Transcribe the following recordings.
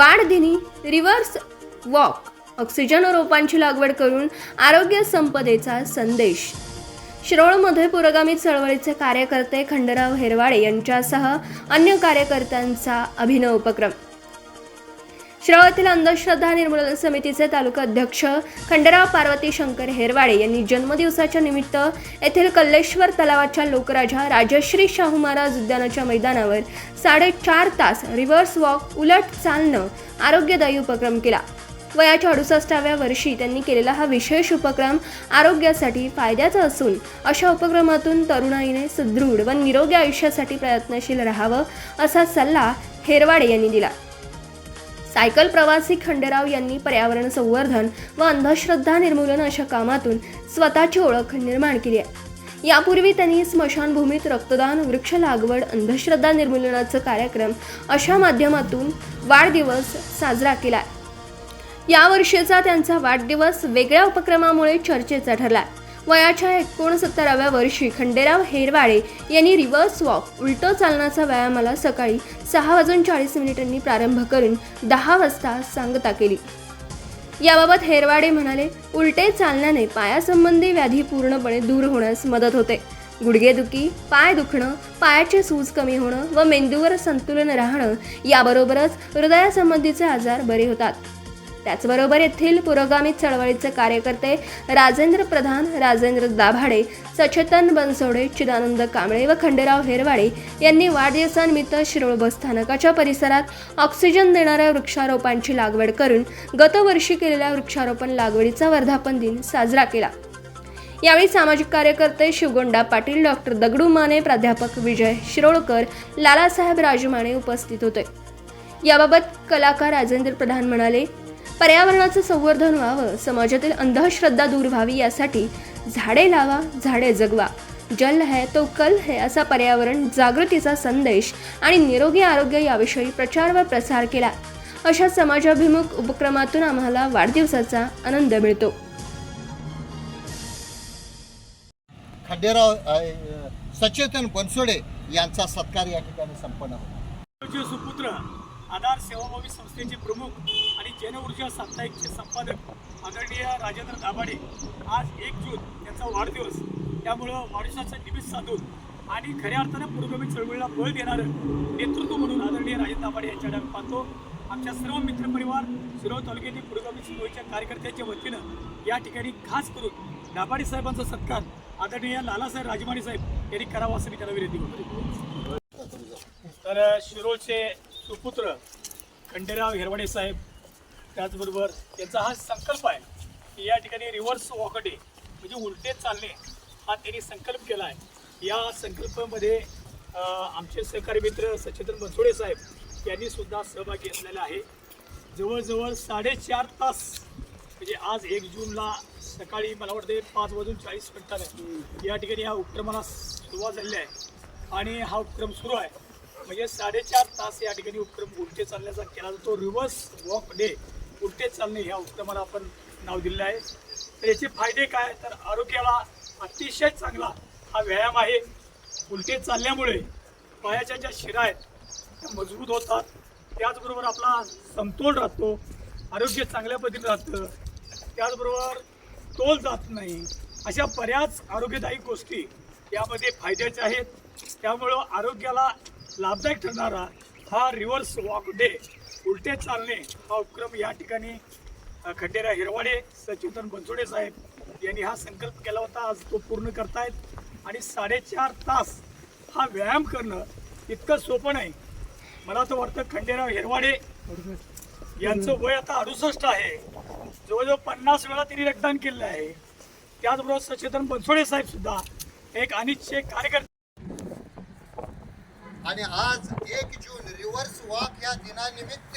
वाढदिनी reverse walk oxygen रोपांची लागवड करून आरोग्य संपदेचा संदेश. शिरोळमध्ये पुरोगामी चळवळीचे कार्यकर्ते खंडराव हेरवाडे यांच्यासह अन्य कार्यकर्त्यांचा अभिनव उपक्रम. शिरोळातील अंधश्रद्धा निर्मूलन समितीचे तालुका अध्यक्ष खंडराव पार्वती शंकर हेरवाडे यांनी जन्मदिवसाच्या निमित्त येथील कल्लेश्वर तलावाच्या लोकराजा राजश्री शाहू महाराज उद्यानाच्या मैदानावर साडेचार तास रिव्हर्स वॉक उलट चालणं आरोग्यदायी उपक्रम केला. वयाच्या अडुसष्टाव्या वर्षी त्यांनी केलेला हा विशेष उपक्रम आरोग्यासाठी फायद्याचा असून अशा उपक्रमातून तरुणाईने सुदृढ व निरोगी आयुष्यासाठी प्रयत्नशील राहावं असा सल्ला हेरवाडे यांनी दिला. सायकल प्रवासी खंडेराव यांनी पर्यावरण संवर्धन व अंधश्रद्धा निर्मूलन अशा कामातून स्वतःची ओळख निर्माण केली आहे. यापूर्वी त्यांनी स्मशानभूमीत रक्तदान वृक्ष लागवड अंधश्रद्धा निर्मूलनाचा कार्यक्रम अशा माध्यमातून वाढदिवस साजरा केला यावर्षीचा त्यांचा वाढदिवस वेगळ्या उपक्रमामुळे चर्चेचा ठरला वयाच्या एकोणसत्तराव्या वर्षी खंडेराव हेरवाडे यांनी रिव्हर्स वॉक उलटं चालण्याचा व्यायामाला सकाळी सहा वाजून चाळीस मिनिटांनी प्रारंभ करून दहा वाजता सांगता केली. याबाबत हेरवाडे म्हणाले उलटे चालण्याने पायासंबंधी व्याधी पूर्णपणे दूर होण्यास मदत होते. गुडघेदुखी पाय दुखणं पायाचे सूज कमी होणं व मेंदूवर संतुलन राहणं याबरोबरच हृदयासंबंधीचे आजार बरे होतात. त्याचबरोबर येथील पुरोगामी चळवळीचे कार्यकर्ते राजेंद्र प्रधान राजेंद्र दाभाडे सचेतन बनसोडे चिदानंद कांबळे व खंडेराव हेरवाडे यांनी वाढदिवसानिमित्त शिरोळ बस स्थानकाच्या परिसरात ऑक्सिजन देणाऱ्या वृक्षारोपांची लागवड करून गतवर्षी केलेल्या वृक्षारोपण लागवडीचा वर्धापन दिन साजरा केला. यावेळी सामाजिक कार्यकर्ते शिवगोंडा पाटील डॉक्टर दगडू माने प्राध्यापक विजय शिरोळकर लालासाहेब राजमाने उपस्थित होते. याबाबत कलाकार राजेंद्र प्रधान म्हणाले पर्यावरणाचं संवर्धन व्हावं समाजातील अंधश्रद्धा दूर व्हावी यासाठी झाडे लावा झाडे जगवा. जल है तो कल है असा पर्यावरण जागृतीचा संदेश आणि निरोगी आरोग्य याविषयी प्रचार व प्रसार केला. अशा समाजाभिमुख उपक्रमातून आम्हाला वाढदिवसाचा आनंद मिळतो. खंडेराव अ, सचेतन बनसोडे यांचा सत्कार या ठिकाणी संपन्न होता. सुपुत्र आधार सेवाभावी संस्थेचे प्रमुख आणि जनऊर्जा साप्ताहिकचे संपादक आदरणीय राजेंद्र दाभाडे. आज एक जून त्यांचा वाढदिवस. त्यामुळं वाढदिवसाचं निमित्त साधून आणि खऱ्या अर्थानं पुरोगामी चळवळीला बळ देणारं नेतृत्व म्हणून आदरणीय राजेंद्र दाभाडे यांच्याकडे आम्ही पाहतो. आमच्या सर्व मित्रपरिवार शिरोळ तालुक्यातील पुरोगामी चळवळीच्या कार्यकर्त्यांच्या वतीनं या ठिकाणी खास करून दाभाडे साहेबांचा सत्कार आदरणीय लालासाहेब राजमाणी साहेब यांनी करावा असं मी त्यांना विनंती करतो. तर शिरोळचे सुपुत्र खंडेराव हिरवडे साहेब त्याचबरोबर त्यांचा हा संकल्प आहे की या ठिकाणी रिव्हर्स वॉकडे म्हणजे उलटे चालणे हा त्यांनी संकल्प केला आहे. या संकल्पामध्ये आमचे सहकारी मित्र सचेतन बनसोडे साहेब यांनी सुद्धा सहभाग घेतलेला आहे. जवळजवळ साडेचार तास म्हणजे आज एक जूनला सकाळी मला वाटते पाच वाजून चाळीस मिनिटाने या ठिकाणी या उपक्रमाला सुरुवात झालेली आहे. आणि हा उपक्रम सुरू आहे. म्हणजे साडेचार तास या ठिकाणी उपक्रम उलटे चालण्याचा केला जातो. रिव्हर्स वॉक डे उलटे चालणे ह्या उपक्रमाला आपण नाव दिलेलं आहे. तर याचे फायदे काय? तर आरोग्याला अतिशय चांगला हा व्यायाम आहे. उलटे चालल्यामुळे पायाच्या ज्या शिरा आहेत त्या मजबूत होतात. त्याचबरोबर आपला समतोल राहतो. आरोग्य चांगल्या पद्धतीने राहतं. त्याचबरोबर तोल जात नाही. अशा बऱ्याच आरोग्यदायी गोष्टी यामध्ये फायद्याच्या आहेत. त्यामुळं आरोग्याला लाभदायक ठरणारा हा रिव्हर्स वॉक डे उलटे चालणे हा उपक्रम या ठिकाणी खंडेरा खंडेराव हिरवाडे सचेतन बनसोडे साहेब यांनी हा संकल्प केला होता. आज तो पूर्ण करतायत. आणि साडेचार तास हा व्यायाम करणं इतकं सोपं नाही. मला तर वाटतं खंडेराव हिरवाडे यांचं वय आता अडुसष्ट आहे. जवळजवळ पन्नास वेळा त्यांनी रक्तदान केलेलं आहे. त्याचबरोबर सचेतन बनसोडे साहेब सुद्धा एक अनिच्छे कार्यकर्ते आणि आज एक जून रिव्हर्स वॉक या दिनानिमित्त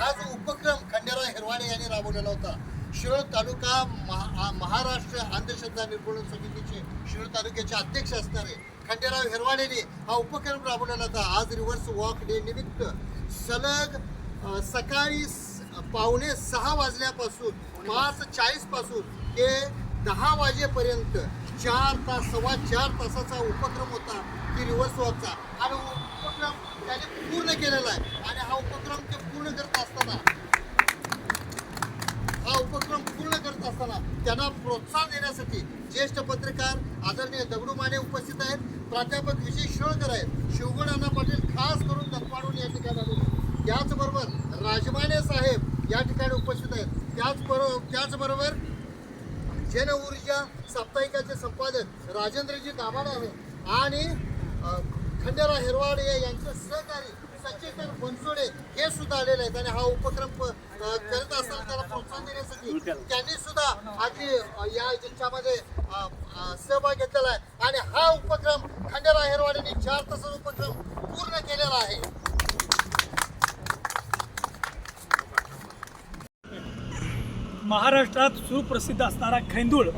हा जो उपक्रम खंडेराव हिरवाणे यांनी राबवलेला होता. शिरोळ तालुका महा महाराष्ट्र अंधश्रद्धा निर्मूलन समितीचे शिरोळ तालुक्याचे अध्यक्ष असणारे खंडेराव हिरवाणेने हा उपक्रम राबवलेला होता. आज रिव्हर्स वॉक डे निमित्त सलग सकाळी पावणे सहा वाजल्यापासून पाच चाळीसपासून ते दहा वाजेपर्यंत चार तास सव्वा चार तासाचा उपक्रम होता. की रिव्हर्स वॉकचा. आणि त्याने पूर्ण केलेला आहे. आणि हा उपक्रम ते पूर्ण करत असताना हा उपक्रम पूर्ण करत असताना त्यांना प्रोत्साहन देण्यासाठी ज्येष्ठ पत्रकार आदरणीय दगडू माने उपस्थित आहेत. प्राध्यापक विजय शिळकर आहेत. शिवगण अण्णा पाटील खास करून दत्पाडून या ठिकाणी आलेले त्याचबरोबर राजमाने साहेब या ठिकाणी उपस्थित आहेत. त्याचबरोबर त्याचबरोबर जन ऊर्जा साप्ताहिकाचे संपादक राजेंद्रजी दामाड आहेत. आणि खंडेराव हिरवाडे यांचे सहकारी सचेतन बनसोडे हे सुद्धा आलेले आहेत आणि हा उपक्रम करत असताना त्याला प्रोत्साहन देण्यासाठी त्यांनी सुद्धा आधी या याच्यामध्ये सहभाग घेतलेला आहे. आणि हा उपक्रम खंडेराव हिरवाडेने चार तासाचा उपक्रम पूर्ण केलेला आहे. महाराष्ट्रात सुप्रसिद्ध असणारा खैंदूळ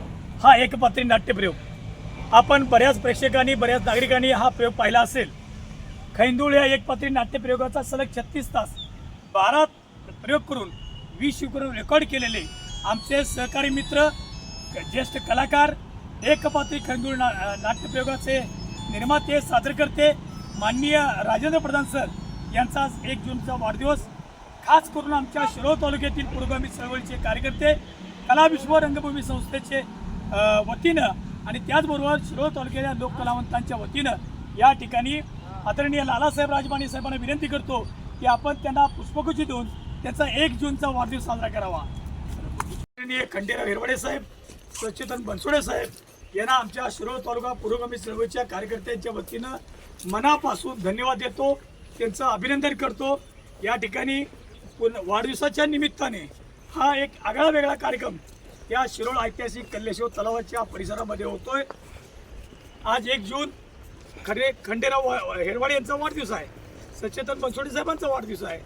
हा एकपात्री नाट्यप्रयोग. आपण बऱ्याच प्रेक्षकांनी बऱ्याच नागरिकांनी हा प्रयोग पाहिला असेल. खैंदूळ या एकपात्री नाट्यप्रयोगाचा सलग छत्तीस तास बारा प्रयोग करून वीस शिवकरून रेकॉर्ड केलेले आमचे सहकारी मित्र ज्येष्ठ कलाकार एकपात्री खैंदूळ ना नाट्यप्रयोगाचे निर्माते सादरकर्ते माननीय राजेंद्र प्रधान सर यांचा आज एक जूनचा वाढदिवस. खास करून आमच्या शिरोळ तालुक्यातील पुरोगामी चळवळीचे कार्यकर्ते कलाविश्व रंगभूमी संस्थेचे वतीनं आणि त्याचबरोबर शिरोळ तालुक्याच्या लोककलावंतांच्या वतीनं या ठिकाणी आदरणीय लालासाहेब राजमाने साहेबांना विनंती करतो की आपण त्यांना पुष्पगुच्छ देऊन त्याचा एक जूनचा वाढदिवस साजरा करावा. आदरणीय खंडेराव हिरवडे साहेब स्वच्छतन बनसोडे साहेब यांना आमच्या शिरोळ तालुका पुरोगामी चळवळीच्या कार्यकर्त्यांच्या वतीनं मनापासून धन्यवाद देतो. त्यांचं अभिनंदन करतो. या ठिकाणी पुन वाढदिवसाच्या निमित्ताने हा एक आगळा वेगळा कार्यक्रम या शिरोळ ऐतिहासिक कल्लेश्वर तलावाच्या परिसरामध्ये होतोय. आज एक जून खरे खंडेराव हेरवाडे यांचा वाढदिवस आहे. सचेतन बनसोडे साहेबांचा वाढदिवस आहे.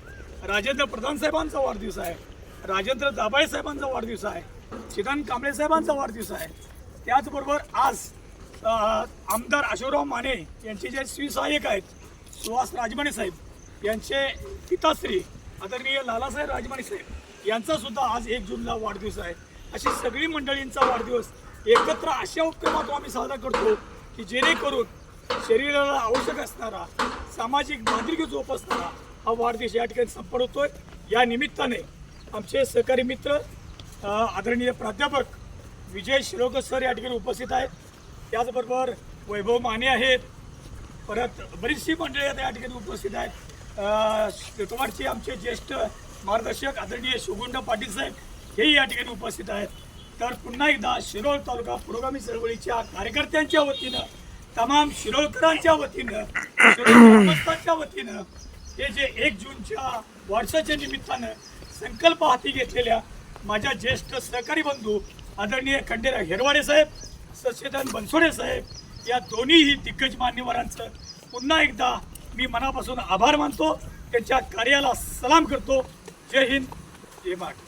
राजेंद्र प्रधान साहेबांचा वाढदिवस आहे. राजेंद्र दाभाळे साहेबांचा वाढदिवस आहे. चिदान कांबळे साहेबांचा वाढदिवस आहे. त्याचबरोबर आज आमदार अशोकराव माने यांचे जे श्री सहाय्यक आहेत सुहास राजमाने साहेब यांचे पिताश्री आदरणीय लालासाहेब राजमाने साहेब यांचा सुद्धा आज एक जूनला वाढदिवस आहे. अशी सगळी मंडळींचा वाढदिवस एकत्र अशा उपक्रमातून आम्ही साजरा करतो की जेणेकरून शरीराला आवश्यक असणारा सामाजिक बांधिलकी जोपासणारा हा वाढदिवस या ठिकाणी संपन्न होतोय. या निमित्ताने आमचे सहकारी मित्र आदरणीय प्राध्यापक विजय शिरोकर सर या ठिकाणी उपस्थित आहेत. त्याचबरोबर वैभव माने आहेत. परत बरीचशी मंडळी आता या ठिकाणी उपस्थित आहेत. अ, आमचे ज्येष्ठ मार्गदर्शक आदरणीय सुगुंड पाटील साहेब हेही या ठिकाणी उपस्थित आहेत. तर पुन्हा एकदा शिरोळ तालुका पुरोगामी चळवळीच्या कार्यकर्त्यांच्या वतीनं तमाम शिरोळकरांच्या वतीनं शिरोळच्या वतीनं हे जे एक जूनच्या वर्षाच्या निमित्तानं संकल्प हाती घेतलेल्या माझ्या ज्येष्ठ सहकारी बंधू आदरणीय खंडेराव हेरवाडे साहेब सच्चिदान बनसोडे साहेब या दोन्हीही दिग्गज मान्यवरांचं पुन्हा एकदा मी मनापासून आभार मानतो. त्यांच्या कार्याला सलाम करतो. जय हिंद. जय महाराष्ट्र.